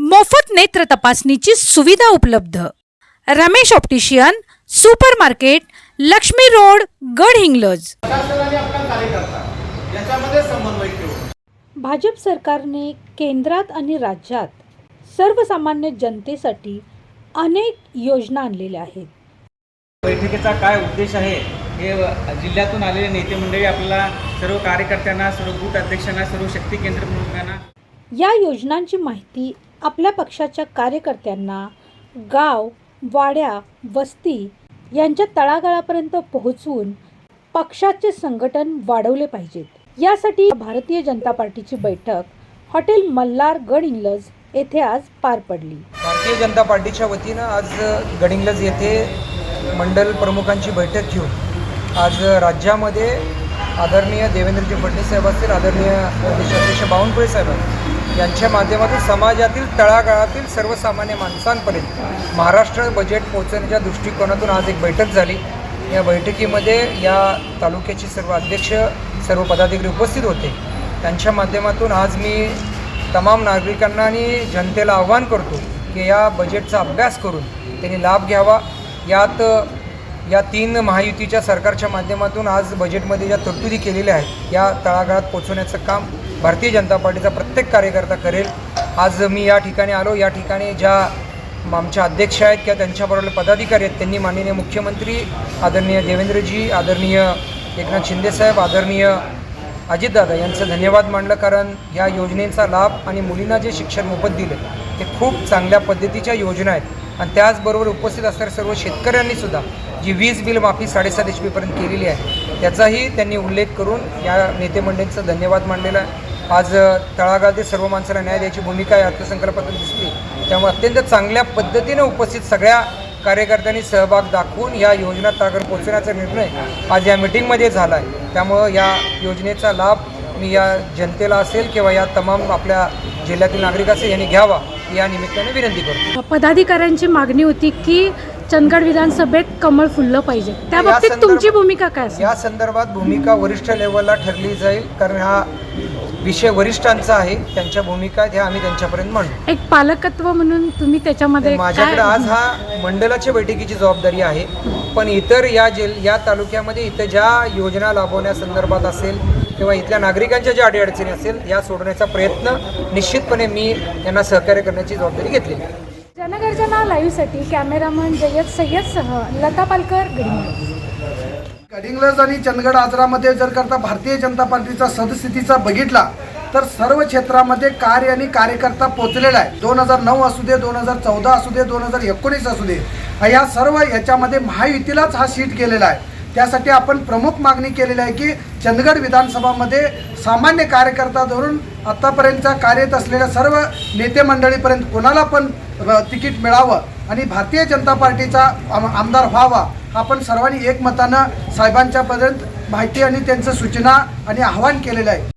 मोफत नेत्र तपासणीची सुविधा उपलब्ध. Ramesh optician supermarket Laxmi road Gadhinglaj. Bhajap सरकारने केंद्रात आणि राज्यात सर्वसामान्य जनतेसाठी अनेक योजना आणलेल्या आहेत. बैठकीचा काय उद्देश आहे हे जिल्ह्यातून आलेले नेते मंडळी आपल्याला सर्व कार्यकर्त्यांना सर्व बूथ अध्यक्षांना सर्व शक्ती केंद्र प्रमुखांना या योजनांची माहिती आपल्या पक्षाच्या कार्यकर्त्यांना गाव वाड्या वस्ती यांच्या तळागाळापर्यंत पोहोचवून पक्षाचे संघटन वाढवले पाहिजेत. यासाठी भारतीय जनता पार्टीची बैठक हॉटेल मल्हार गड इंग्लज येथे आज पार पडली. भारतीय जनता पार्टीच्या वतीनं आज गडिंग्लज येथे मंडल प्रमुखांची बैठक घेऊन आज राज्यामध्ये आदरणीय देवेंद्रजी फडणवीस साहेब असतील आदरणीय देशाध्यक्ष बावनकुळे साहेब यांच्या माध्यमातून समाजातील तळागाळातील सर्वसामान्य माणसांपर्यंत महाराष्ट्र बजेट पोहोचवण्याच्या दृष्टिकोनातून आज एक बैठक झाली. या बैठकीमध्ये या तालुक्याचे सर्व अध्यक्ष सर्व पदाधिकारी उपस्थित होते. त्यांच्या माध्यमातून आज मी तमाम नागरिकांना आणि जनतेला आव्हान करतो की या बजेटचा अभ्यास करून त्यांनी लाभ घ्यावा. यात या तीन महायुतीच्या सरकारच्या माध्यमातून आज बजेटमध्ये ज्या तरतुदी केलेल्या आहेत या तळागाळात पोचवण्याचं काम भारतीय जनता पार्टीचा प्रत्येक कार्यकर्ता करेल. आज मी या ठिकाणी आलो. या ठिकाणी ज्या आमच्या अध्यक्ष आहेत किंवा त्यांच्याबरोबर पदाधिकारी आहेत त्यांनी माननीय मुख्यमंत्री आदरणीय देवेंद्रजी आदरणीय एकनाथ शिंदेसाहेब आदरणीय अजितदादा यांचं धन्यवाद मांडलं कारण ह्या योजनेचा लाभ आणि मुलींना जे शिक्षण मोफत दिलं ते खूप चांगल्या पद्धतीच्या योजना आहेत. आणि त्याचबरोबर उपस्थित असणाऱ्या सर्व शेतकऱ्यांनी सुद्धा जी वीज बिल माफी साडेसात एच पीपर्यंत केलेली आहे त्याचाही त्यांनी उल्लेख करून या नेते मंडळींचा धन्यवाद मांडलेला आहे. आज तळागाळातील सर्व माणसाला न्याय द्यायची भूमिका या अर्थसंकल्पातून दिसली. त्यामुळे अत्यंत चांगल्या पद्धतीने उपस्थित सगळ्या कार्यकर्त्यांनी सहभाग दाखवून या योजना तळागाळ पोहोचवण्याचा निर्णय आज या मिटिंगमध्ये झाला आहे त्यामुळं या योजनेचा लाभ मी या जनतेला असेल किंवा या तमाम आपल्या जिल्ह्यातील नागरिक असेल यांनी घ्यावा. या निमित्ताने विनंती करतो. पदाधिकाऱ्यांची मागणी होती की चंदगड विधानसभेत कमळ फुललं पाहिजे. त्या बाबतीत तुमची भूमिका काय या संदर्भात भूमिका वरिष्ठ लेवलला ठरली जाईल कारण हा विषय वरिष्ठांचा आहे. त्यांच्या भूमिका ह्या आम्ही त्यांच्यापर्यंत मांडू. एक पालकत्व म्हणून तुम्ही त्याच्यामध्ये माझ्याकडे आज हा मंडलाच्या बैठकीची जबाबदारी आहे. पण इतर या जिल या तालुक्यामध्ये इथं ज्या योजना लाभवण्यासंदर्भात असेल किंवा इथल्या नागरिकांच्या ज्या अडीअडचणी असेल या सोडण्याचा प्रयत्न निश्चितपणे मी यांना सहकार्य करण्याची जबाबदारी घेतलेली आहे. जनगर्जना लाईव्हसाठी कॅमेरामन जयद सय्यदसह लता पालकर गडिंग्लज आणि चंदगड आजरामध्ये जर करता भारतीय जनता पार्टीचा सदस्यतीचा बघितला तर सर्व क्षेत्रामध्ये कार्य आणि कार्यकर्ता पोचलेला आहे. दोन हजार नऊ असू दे दोन हजार चौदा असू दे दोन हजार एकोणीस असू दे या सर्व याच्यामध्ये महायुतीलाच हा सीट गेलेला आहे. त्यासाठी आपण प्रमुख मागणी केलेली आहे की चंदगड विधानसभामध्ये सामान्य कार्यकर्ता धरून आतापर्यंतच्या कार्यरत असलेल्या सर्व नेते मंडळीपर्यंत कोणाला पण तिकीट मिळावं आणि भारतीय जनता पार्टीचा आम- आमदार व्हावा आपण सर्वांनी एकमतानं साहेबांच्यापर्यंत माहिती आणि त्यांचं सूचना आणि आवाहन केलेलं आहे.